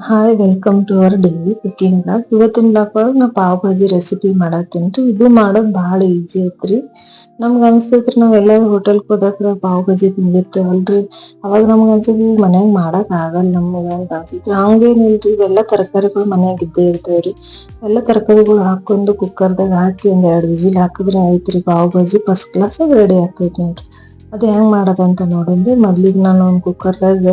Hi welcome to our daily cooking blog ಇವತ್ತಿನ blog ಒಳಗೆ ನಾ ಪಾವ್ ಭಾಜಿ ರೆಸಿಪಿ ಮಾಡತ್ತೀನಿ ಇದು ಮಾಡೋದು ಭಾಳ ಈಜಿ ಐತ್ರಿ. ನಮ್ಗೆ ಅನ್ಸ್ತೈತ್ರಿ ನಾವು ಎಲ್ಲ ಹೋಟೆಲ್ಗೆ ಹೋದಾಗ ಪಾವ್ ಭಾಜಿ ತಿಂದಿರ್ತೇವಲ್ರಿ. ಅವಾಗ ನಮ್ಗೆ ಅನ್ಸುತ್ತೆ ಮನ್ಯಾಗ ಮಾಡಕ್ ಆಗಲ್ಲ ನಮ್ಗೆ ಅಂತ ಅನ್ಸೈತ್ರಿ. ಹಂಗೇನಿಲ್ರಿ, ಇವೆಲ್ಲ ತರಕಾರಿಗಳು ಮನ್ಯಾಗ ಇದ್ದೇ ಇರ್ತಾವ್ರಿ ಎಲ್ಲ ತರಕಾರಿಗಳು ಹಾಕೊಂಡು ಕುಕ್ಕರ್ದಾಗ ಹಾಕಿ ಒಂದ್ ಎರಡು ವಿಜಿಲ್ ಹಾಕಿದ್ರೆ ಐತ್ರಿ pav bhaji. First class ready ಆಗ್ತೈತಿ ನೋಡ್ರಿ ಅದು ಹೆಂಗ್ ಮಾಡೋದಂತ ನೋಡಿದ್ರಿ ಮೊದ್ಲಿಗೆ ನಾನು ಒಂದು ಕುಕ್ಕರ್ದಾಗ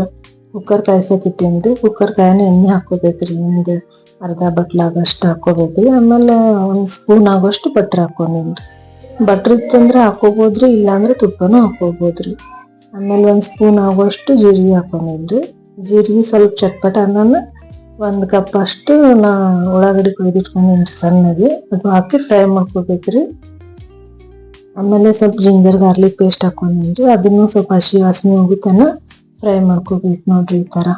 ಕುಕ್ಕರ್ ಕಾಯ್ಸಕ್ ಇಟ್ಟೇನ್ರಿ ಕುಕ್ಕರ್ ಕಾಯನ ಎಣ್ಣೆ ಹಾಕೋಬೇಕ್ರಿ ಒಂದು ಅರ್ಧ ಬಟ್ಲಾಗಷ್ಟು ಹಾಕೋಬೇಕ್ರಿ ಆಮೇಲೆ ಒಂದು ಸ್ಪೂನ್ ಆಗೋಷ್ಟು ಬಟ್ರ್ ಹಾಕೊಂಡೇನ್ರಿ ಬಟ್ರ್ ಇತ್ತಂದ್ರೆ ಹಾಕೋಬೋದ್ರಿ ಇಲ್ಲಾಂದ್ರೆ ತುಪ್ಪನೂ ಹಾಕೋಬೋದ್ರಿ ಆಮೇಲೆ ಒಂದು ಸ್ಪೂನ್ ಆಗೋಷ್ಟು ಜೀರಿಗೆ ಹಾಕೊಂಡೇನ್ರಿ ಜೀರಿಗೆ ಸ್ವಲ್ಪ ಚಟ್ಪಟ ಅನ್ನ ಒಂದು ಕಪ್ ಅಷ್ಟು ನಾ ಉಳ್ಳಾಗಡ್ಡಿ ಕೊಯ್ದಿಟ್ಕೊಂಡಿನ್ರಿ ಸಣ್ಣಗೆ. ಅದು ಹಾಕಿ ಫ್ರೈ ಮಾಡ್ಕೋಬೇಕ್ರಿ. ಆಮೇಲೆ ಸ್ವಲ್ಪ ಜಿಂಜರ್ ಗಾರ್ಲಿಕ್ ಪೇಸ್ಟ್ ಹಾಕೊಂಡಿನ್ರಿ ಅದನ್ನು ಸ್ವಲ್ಪ ಹಸಿ ವಾಸನೆ ಹೋಗುತ್ತನ ಫ್ರೈ ಮಾಡ್ಕೋಬೇಕು ನೋಡ್ರಿ ಈ ಥರ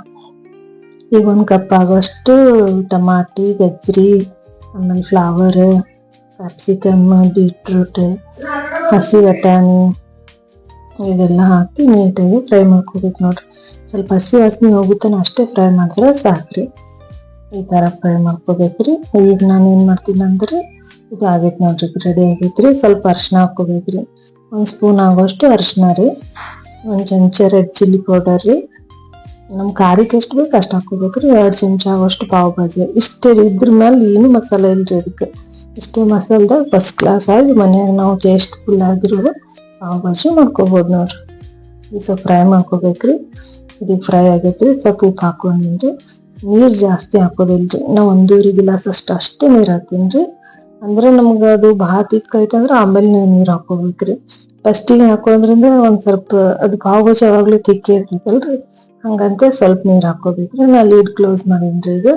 ಈಗ ಒಂದು ಕಪ್ ಆಗೋಷ್ಟು ಟಮಾಟಿ, ಗಜ್ರಿ, ಆಮೇಲೆ ಫ್ಲವರ್ ಕ್ಯಾಪ್ಸಿಕಮ್ ಬೀಟ್ರೂಟ್ ಹಸಿ ಬಟಾಣಿ ಇದೆಲ್ಲ ಹಾಕಿ ನೀಟಾಗಿ ಫ್ರೈ ಮಾಡ್ಕೋಬೇಕು ನೋಡ್ರಿ. ಸ್ವಲ್ಪ ಹಸಿ ವಾಸನೆ ಹೋಗುತ್ತಾನೆ ಅಷ್ಟೇ ಫ್ರೈ ಮಾಡಿದ್ರೆ ಸಾಕ್ರಿ. ಈ ಥರ ಫ್ರೈ ಮಾಡ್ಕೋಬೇಕ್ರಿ. ಈಗ ನಾನು ಏನು ಮಾಡ್ತೀನಿ ಅಂದ್ರೆ ಇದು ಆಗೈತೆ ನೋಡ್ರಿ ರೆಡಿ ಆಗೈತ್ರಿ. ಸ್ವಲ್ಪ ಅರ್ಶಿನ ಹಾಕೋಬೇಕ್ರಿ ಒಂದು ಸ್ಪೂನ್ ಆಗೋಷ್ಟು ಅರ್ಶಿನ ರೀ. ಒಂದ್ ಚಮಚ ರೆಡ್ ಚಿಲ್ಲಿ ಪೌಡರ್ ರೀ. ನಮ್ಮ ಖಾರಕ್ಕೆ ಎಷ್ಟು ಬೇಕು ಅಷ್ಟು ಹಾಕೋಬೇಕ್ರಿ ಎರಡು ಚಮಚ ಆಗೋಷ್ಟು ಪಾವ್ ಭಾಜಿ. ಇಷ್ಟೇ ರೀ. ಇದ್ರ ಮೇಲೆ ಏನು ಮಸಾಲೆ ಇಲ್ರಿ ಅದಕ್ಕೆ ಇಷ್ಟೇ ಮಸಾಲೆದಾಗ ಫಸ್ಟ್ ಕ್ಲಾಸ್ ಆಗಿ ಮನ್ಯಾಗ ನಾವು ಟೇಸ್ಟ್ ಫುಲ್ ಆಗಿರೋ ಪಾವ್ ಭಾಜಿ ಮಾಡ್ಕೋಬೋದು ನೋಡ್ರಿ ಈ ಸ್ವಲ್ಪ ಫ್ರೈ ಮಾಡ್ಕೋಬೇಕ್ರಿ ಇದಕ್ಕೆ ಫ್ರೈ ಆಗೈತ್ರಿ. ಸ್ವಲ್ಪ ಉಪ್ಪು ಹಾಕೊಂಡ್ರಿ ನೀರು. ಜಾಸ್ತಿ ಹಾಕೋದಿಲ್ರಿ. ನಾವು ಒಂದೂವರೆ ಗಿಲಾಸ್ ಅಷ್ಟು ಅಷ್ಟೇ ನೀರು ಹಾಕ್ತೀನಿ ಹಾಕ್ತೀನ್ರಿ ಅಂದ್ರೆ ನಮ್ಗ ಅದು ಭಾಳ ಅಂದ್ರೆ ಆಮೇಲೆ ನೀವು ನೀರ್ ಹಾಕೋಬೇಕ್ರಿ. ಫಸ್ಟಿಗೆ ಹಾಕೋದ್ರಿಂದ ಒಂದ್ ಸ್ವಲ್ಪ ಅದು ಪಾವ್ ಯಾವಾಗಲೂ ತಿಕ್ಕಿ ಇರ್ತೈತಲ್ರಿ ಹಂಗಂತ ಸ್ವಲ್ಪ ನೀರು ಹಾಕೋಬೇಕ್ರಿ. ನಾ ಲೀಡ್ ಕ್ಲೋಸ್ ಮಾಡೀನ್ರಿ ಈಗ.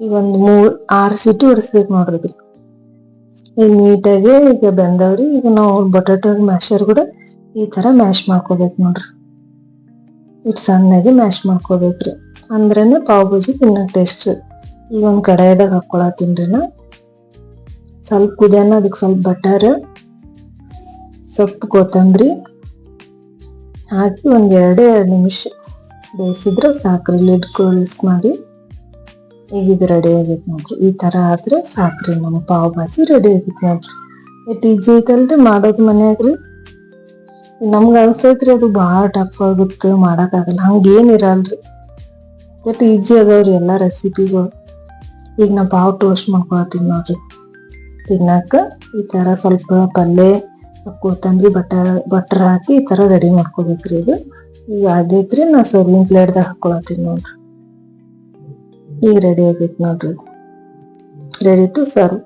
ಈಗ ಒಂದ್ ಮೂರ್, ಆರ್ ಸೀಟಿ ಹೊಡಿಸ್ಬೇಕು ನೋಡ್ರಿ. ಈಗ ನೀಟಾಗಿ ಈಗ ಬೆಂದವ್ರಿ. ಈಗ ನಾವು ಬಟಾಟೋ ಮ್ಯಾಶರ್ ಕೂಡ ಈ ತರ ಮ್ಯಾಶ್ ಮಾಡ್ಕೋಬೇಕು ನೋಡ್ರಿ. ಇಟ್ ಸಣ್ಣಗೆ ಮ್ಯಾಶ್ ಮಾಡ್ಕೋಬೇಕ್ರಿ. ಅಂದ್ರೇನೆ ಪಾವ್ ಭಾಜಿ ತಿನ್ನಕ್ ಟೇಸ್ಟ್ ಈಗ ಒಂದ್ ಕಡಾಯದಾಗ ಹಾಕೊಳತೀನ್ರಿ ನಾ. ಸ್ವಲ್ಪ ಕುದಿಯೋಣ, ಅದಕ್ಕೆ ಸ್ವಲ್ಪ ಬಟರ್, ಸೊಪ್ಪು ಕೊತ್ತಂಬರಿ ಹಾಕಿ ಒಂದು ಎರಡೇ ಎರಡು ನಿಮಿಷ ಬೇಯಿಸಿದ್ರೆ ಸಾಕ್ರಿ. ಲಿಡ್ ಕೋಲ್ಸ್ ಮಾಡಿ ಈಗ ಇದು ರೆಡಿ ಆಗೈತೆ ನೋಡ್ರಿ. ಈ ಥರ ಆದರೆ ಸಾಕ್ರಿ ನಮ್ಮ ಪಾವ್ ಭಾಜಿ ರೆಡಿ ಆಗೈತೆ ನೋಡ್ರಿ. ಇಟ್ ಈಜಿ ಐತಲ್ರಿ ಮಾಡೋದು ಮನೆಯಾಗ್ರಿ. ನಮ್ಗೆ ಅನ್ಸೈತ್ರಿ ಅದು ಭಾಳ ಟಫ್ ಆಗುತ್ತೆ ಮಾಡೋಕ್ಕಾಗಲ್ಲ ಹಂಗೇನಿರಲ್ರಿ ಬಟ್ ಈಜಿ ಅದಾವ್ರಿ ಎಲ್ಲ ರೆಸಿಪಿಗಳು ಈಗ ನಾ ಪಾವ್ ಟೋಸ್ಟ್ ಮಾಡ್ಕೊಳ್ತೀನಿ ನೋಡ್ರಿ. ತಿನ್ನಕ ಈ ಥರ ಸ್ವಲ್ಪ ಪಲ್ಯ ಸ್ವಲ್ಪ ಕೊತ್ತಂಬರಿ ಬಟರ್ ಬಟರ್ ಹಾಕಿ ಈ ಥರ ರೆಡಿ ಮಾಡ್ಕೋಬೇಕ್ರಿ ಇದು. ಈಗ ಆಗೈತ್ರಿ ನಾ ಸರ್ವಿಂಗ್ ಪ್ಲೇಟ್ದಾಗ ಹಾಕೊಳತ್ತೀನಿ ನೋಡ್ರಿ. ಈಗ ರೆಡಿ ಆಗೈತೆ ನೋಡ್ರಿ ರೆಡಿ ಟು ಸರ್ವ್